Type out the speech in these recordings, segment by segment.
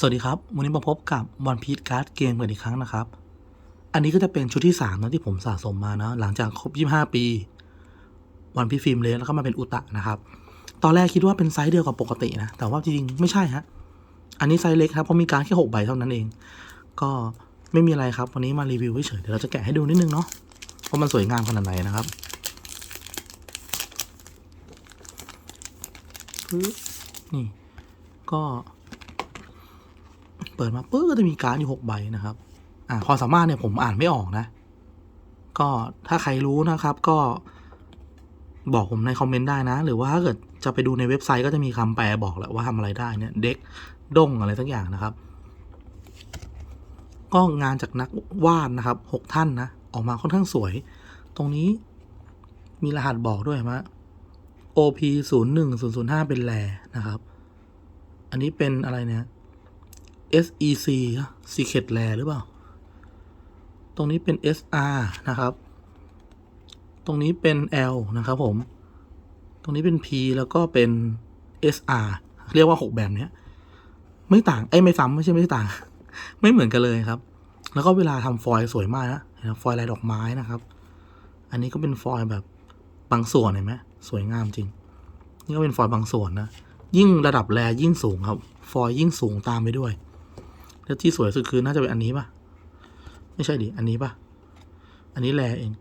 สวัสดีครับ วันนี้มาพบกับ One Piece Card Game กันอีกครั้งนะครับ อันนี้ก็จะเป็นชุดที่3นะที่ผมสะสมมานะหลังจากครบ 25 ปี One Piece ฟิล์มเลสแล้วก็มาเป็นอุตะนะครับ ตอนแรกคิดว่าเป็นไซส์เดียวกับปกตินะ แต่ว่าจริงๆ ไม่ใช่ฮะ อันนี้ไซส์เล็กครับ เพราะมีการแค่ 6 ใบเท่านั้นเอง ก็ไม่มีอะไรครับ วันนี้มารีวิวเฉยๆเดี๋ยวเราจะแกะให้ดูนิดนึงเนาะว่าะมันสวยงามขนาดไหนนะครับนี่ก็ เปิดมาปุ๊บก็จะมีการ์ดอยู่หกใบนะครับอ่าความสามารถเนี่ยผมอ่านไม่ออกนะ ก็ถ้าใครรู้นะครับก็บอกผมในคอมเมนต์ได้นะ หรือว่าถ้าเกิดจะไปดูในเว็บไซต์ก็จะมีคำแปลบอกแหละว่าทำอะไรได้เนี่ยเด็กด้งอะไรสักอย่างนะครับ ก็งานจากนักวาดนะครับหกท่านนะออกมาค่อนข้างสวย ตรงนี้มีรหัสบอกด้วยมะ OP 0 1 0 0 5เป็นแลนะครับ อันนี้เป็นอะไรเนี่ย SEC Secret Rare หรือเปล่า ตรงนี้เป็น SR นะครับ ตรงนี้เป็น L นะครับผม ตรงนี้เป็น P แล้วก็เป็น SR เรียกว่า 6 แบบเนี้ยไม่ต่างเอ้ยไม่ซ้ำไม่ใช่ไม่ต่าง ไม่เหมือนกันเลยครับ แล้วก็เวลาทำฟอยล์สวยมากนะเห็นฟอยล์ลายดอกไม้นะครับ อันนี้ก็เป็นฟอยล์แบบบางส่วนเห็นไหมสวยงามจริง นี่ก็เป็นฟอยล์บางส่วนนะ ยิ่งระดับแรยิ่งสูงครับ ฟอยล์ยิ่งสูงตามไปด้วย แล้วที่สวยสุดคือน่าจะเป็นอันนี้ป่ะ ไม่ใช่ดิ อันนี้ป่ะ อันนี้แรเอง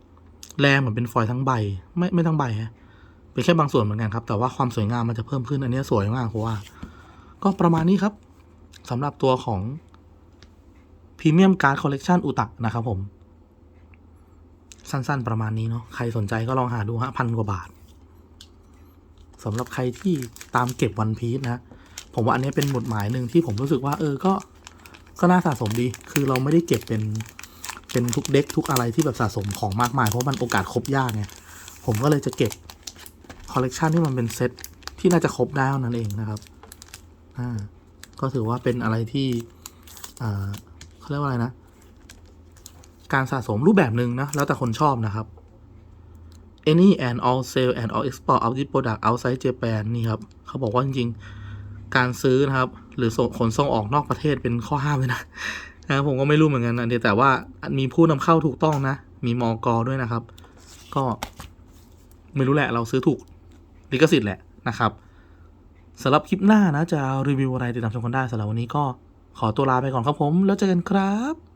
แรเหมือนเป็นฟอยล์ทั้งใบ ไม่ไม่ทั้งใบฮะ เป็นแค่บางส่วนเหมือนกันครับ แต่ว่าความสวยงามมันจะเพิ่มขึ้น อันนี้สวยมากเพราะว่า ก็ประมาณนี้ครับสำหรับตัวของพรีเมียมการ์ดคอลเลกชันอุตักนะครับผม สั้นๆประมาณนี้เนาะ ใครสนใจก็ลองหาดูฮะพันกว่าบาทสำหรับใครที่ตามเก็บวันพีชนะ ผมว่าอันนี้เป็นหมุดหมายหนึ่งที่ผมรู้สึกว่า เออ ก็ ก็น่าสะสมดี คือเราไม่ได้เก็บเป็นเป็นทุกเด็กทุกอะไรที่แบบสะสมของมากมายเพราะมันโอกาสครบยากไงผมก็เลยจะเก็บคอลเลกชันที่มันเป็นเซตที่น่าจะครบได้เท่านั้นเองนะครับอ่าก็ถือว่าเป็นอะไรที่อ่าเขาเรียกว่าอะไรนะ การสะสมรูปแบบหนึ่งนะแล้วแต่คนชอบนะครับ any and all sale and all export of this product outside Japan นี่ครับ เขาบอกว่าจริงๆ การซื้อนะครับ หรือขนส่งออกนอกประเทศเป็นข้อห้ามเลยนะนะผมก็ไม่รู้เหมือนกันนะแต่ว่ามีผู้นำเข้าถูกต้องนะ มีมอกอด้วยนะครับ ก็ไม่รู้แหละเราซื้อถูกลิขสิทธิ์แหละนะครับสำหรับคลิปหน้านะจะรีวิวอะไรติดตามชมกันได้สำหรับวันนี้ก็ขอตัวลาไปก่อนครับผม แล้วเจอกันครับ